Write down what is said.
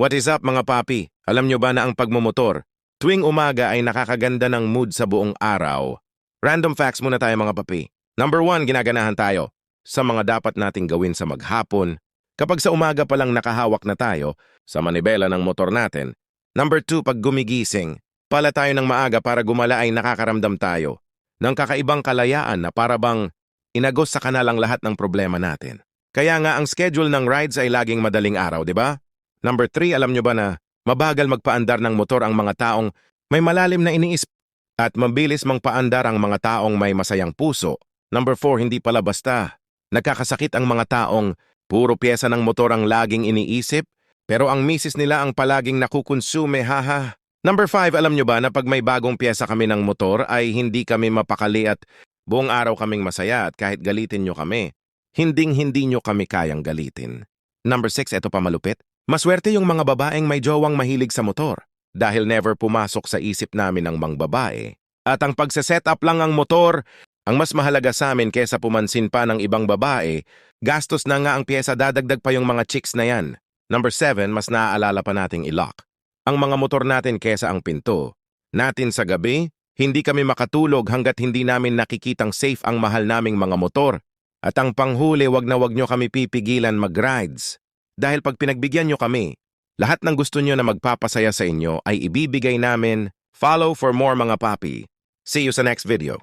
What is up mga papi? Alam nyo ba na ang pagmumotor, tuwing umaga ay nakakaganda ng mood sa buong araw? Random facts muna tayo mga papi. Number one, ginaganahan tayo sa mga dapat nating gawin sa maghapon. Kapag sa umaga pa lang nakahawak na tayo sa manibela ng motor natin. Number two, pag gumigising, pala tayo ng maaga para gumala ay nakakaramdam tayo ng kakaibang kalayaan na para inagos sa kanalang lahat ng problema natin. Kaya nga ang schedule ng rides ay laging madaling araw, di ba? Number three, alam nyo ba na mabagal magpaandar ng motor ang mga taong may malalim na iniisip at mabilis mang paandar ang mga taong may masayang puso. Number four, hindi pala basta. Nagkakasakit ang mga taong puro pyesa ng motor ang laging iniisip, pero ang misis nila ang palaging nakukonsume, haha. Number five, alam nyo ba na pag may bagong pyesa kami ng motor ay hindi kami mapakali at buong araw kaming masaya at kahit galitin nyo kami, hinding-hindi nyo kami kayang galitin. Number six, eto pa malupit. Maswerte yung mga babaeng may jowang mahilig sa motor dahil never pumasok sa isip namin ang mang babae. At ang pagsaset up lang ang motor, ang mas mahalaga sa amin kesa pumansin pa ng ibang babae, gastos na nga ang pyesa dadagdag pa yung mga chicks na yan. Number seven, mas naaalala pa nating i-lock. Ang mga motor natin kesa ang pinto. Natin sa gabi, hindi kami makatulog hanggat hindi namin nakikitang safe ang mahal naming mga motor. At ang panghuli, wag na wag nyo kami pipigilan mag-rides. Dahil pag pinagbigyan nyo kami, lahat ng gusto nyo na magpapasaya sa inyo ay ibibigay namin. Follow for more mga papi. See you sa next video.